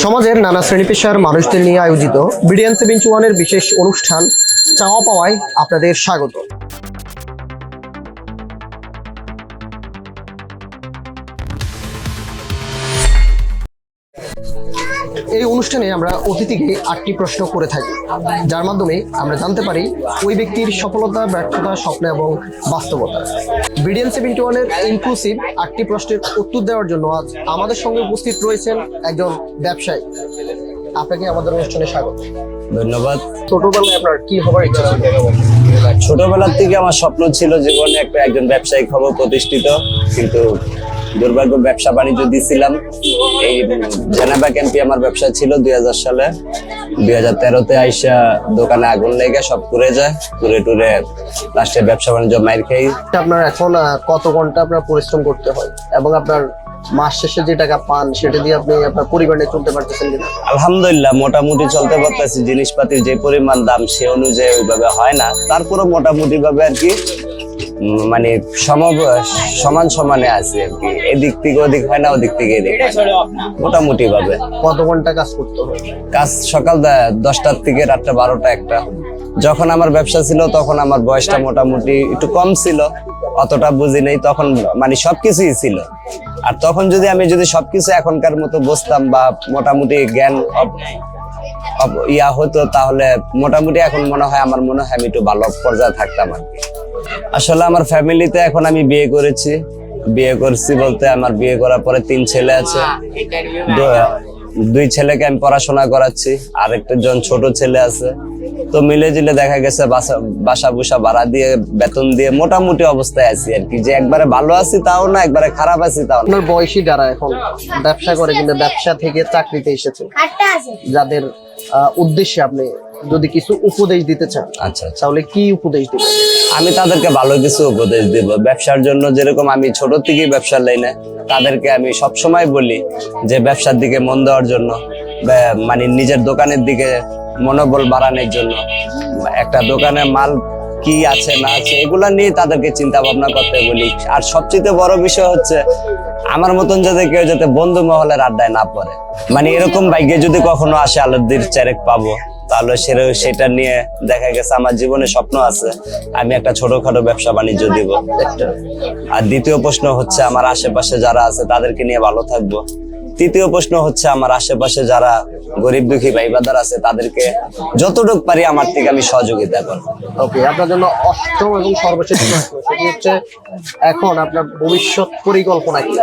সমাজের নানা শ্রেণি পেশার মানুষদের নিয়ে আয়োজিত বিডিএন সেভেন্টি ওয়ানের বিশেষ অনুষ্ঠান চাওয়া পাওয়ায় আপনাদের স্বাগত। এই অনুষ্ঠানে আমরা অতিথিকে আটটি প্রশ্ন করে থাকি। যার মাধ্যমে আমরা জানতে পারি ওই ব্যক্তির সফলতা ব্যর্থতা স্বপ্ন এবং বাস্তবতা। বিডিএন সেভেন্টি ওয়ানের ইনক্লুসিভ আটটি প্রশ্নের উত্তর দেওয়ার জন্য আজ আমাদের সঙ্গে উপস্থিত রয়েছেন একজন ব্যবসায়ী। আপনাকে আমাদের অনুষ্ঠানে স্বাগত। ধন্যবাদ। ছোটবেলায় আপনার কি হবার ইচ্ছা ছিল? ছোটবেলার থেকে আমার স্বপ্ন ছিল জীবনে একটা একজন ব্যবসায়িক হব প্রতিষ্ঠিত কিন্তু দুর্ভাগ্য ব্যবসা বাণিজ্য দিছিলাম। এই জেনাবা ক্যাম্পে আমার ব্যবসা ছিল দুই সালে। দুই হাজার তেরোতে আইসা দোকানে আগুন লেগে সব পুড়ে যায়। পুড়ে টুরে লাস্টে ব্যবসা বাণিজ্য মাইর খাই। আপনার এখন কত ঘণ্টা আপনার পরিশ্রম করতে হয়? এবং আপনার মাস শেষে যে টাকা পান সেটা দিয়ে আপনি আপনার পরিবার নিয়ে চলতে পারতেছেন কিনা? আলহামদুলিল্লাহ মোটামুটি চলতে পারতেছি। জিনিসপাতির যে পরিমাণ দাম সে অনুযায়ী ওইভাবে হয় না। তারপরে মোটামুটি ভাবে আর কি মানে সম সমান সমানে আছে আর কি। এদিক থেকে ওদিক হয় না ওদিক থেকে এদিক মোটামুটি ভাবে। কত ঘণ্টা কাজ করতে হয় কাজ সকাল দশটার থেকে রাতটা বারোটা একটা। যখন আমার ব্যবসা ছিল তখন আমার বয়সটা মোটামুটি একটু কম ছিল। অতটা বুঝি নেই তখন মানে সবকিছুই ছিল। আর তখন যদি আমি যদি সবকিছু এখনকার মতো বসতাম বা মোটামুটি জ্ঞান ইয়া হতো তাহলে মোটামুটি এখন মনে হয় আমার মনে হয় আমি একটু ভালো পর্যায়ে থাকতাম আর কি। আসলে আমার ফ্যামিলিতে এখন আমি বিয়ে করেছি। বিয়ে করছি বলতে আমার বিয়ে করার পরে তিন ছেলে আছে। দুই ছেলেকে আমি পড়াশোনা করাচ্ছি আর একটা জন ছোট ছেলে আছে। তো মিলে জিলে দেখা গেছে বাসা বাসা বুসা ভাড়া দিয়ে বেতন দিয়ে মোটামুটি অবস্থায় আছি আর কি। যে একবারে ভালো আছি তাও না একবারে খারাপ আছি তাও না। আপনার বয়সী যারা এখন ব্যবসা করে কিন্তু ব্যবসা থেকে চাকরিতে এসেছে যাদের আহ, উদ্দেশ্যে আপনি যদি কিছু উপদেশ দিতে চান আচ্ছা আচ্ছা। তাহলে কি উপদেশ দিবেন? আমি তাদেরকে ভালো কিছু উপদেশ দিব। ব্যবসার জন্য যেরকম আমি ছোট থেকেই ব্যবসার লাইনে তাদেরকে আমি সব সময় বলি যে ব্যবসার দিকে মন দেওয়ার জন্য মানে নিজের দোকানের দিকে মনোবল বাড়ানোর জন্য। একটা দোকানে মাল কি আছে, না আছে, এগুলা নিয়ে তাদেরকে চিন্তা ভাবনা করতে বলি। আর সবচেয়ে বড় বিষয় হচ্ছে, আমার মতন যাতে কেউ যাতে বন্ধু মহলের আড্ডায় না পড়ে। মানে এরকম বাইকে যদি কখনো আসে আলুদ্দির চারেক পাবো, তাহলে সেটা- সেটা নিয়ে দেখা গেছে, আমার জীবনে স্বপ্ন আছে, আমি একটা ছোটখাটো ব্যবসা বাণিজ্য দিব। আর দ্বিতীয় প্রশ্ন হচ্ছে, আমার আশেপাশে যারা আছে, তাদেরকে নিয়ে ভালো থাকব। তৃতীয় প্রশ্ন হচ্ছে আমার আশেপাশে যারা গরিব দুঃখী ভাই বাদার আছে তাদেরকে যতটুকু পারি আমার থেকে আমি সহযোগিতা করব। ওকে আপনার জন্য অষ্টম এবং সর্বশেষ সেটি হচ্ছে এখন আপনার ভবিষ্যৎ পরিকল্পনা কি?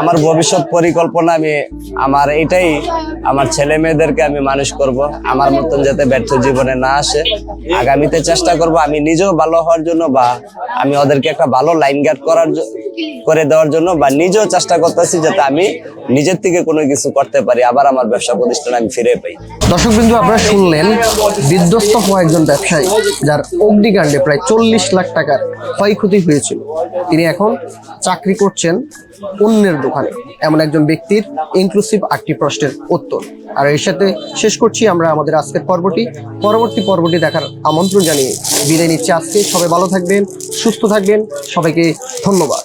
আমার ভবিষ্যৎ পরিকল্পনা আমি আমার এটাই আমার ছেলে মেয়েদেরকে আমি মানুষ করব আমার মতন যাতে ব্যর্থ জীবনে না আসে। আগামীতে চেষ্টা করব আমি নিজেও ভালো হওয়ার জন্য বা আমি ওদেরকে একটা ভালো লাইন গার্ড করার করে দেওয়ার জন্য বা নিজেও চেষ্টা করতেছি যাতে আমি নিজের থেকে কোনো কিছু করতে পারি, আবার আমার ব্যবসা প্রতিষ্ঠান আমি ফিরে পাই। দর্শক বিন্দু আপনারা শুনলেন বিধ্বস্ত হওয়া একজন ব্যবসায়ী, যার অগ্নিকাণ্ডে প্রায় চল্লিশ লাখ টাকার ক্ষয়ক্ষতি হয়েছিল। তিনি এখন চাকরি করছেন অন্যের দোকানে, এমন একজন ব্যক্তির ইনক্লুসিভ আটটি প্রশ্নের উত্তর। আর এর সাথে শেষ করছি আমরা আমাদের আজকের পর্বটি। পরবর্তী পর্বটি দেখার আমন্ত্রণ জানিয়ে বিদায় নিচ্ছি আজকে। সবাই ভালো থাকবেন, সুস্থ থাকবেন। সবাইকে ধন্যবাদ।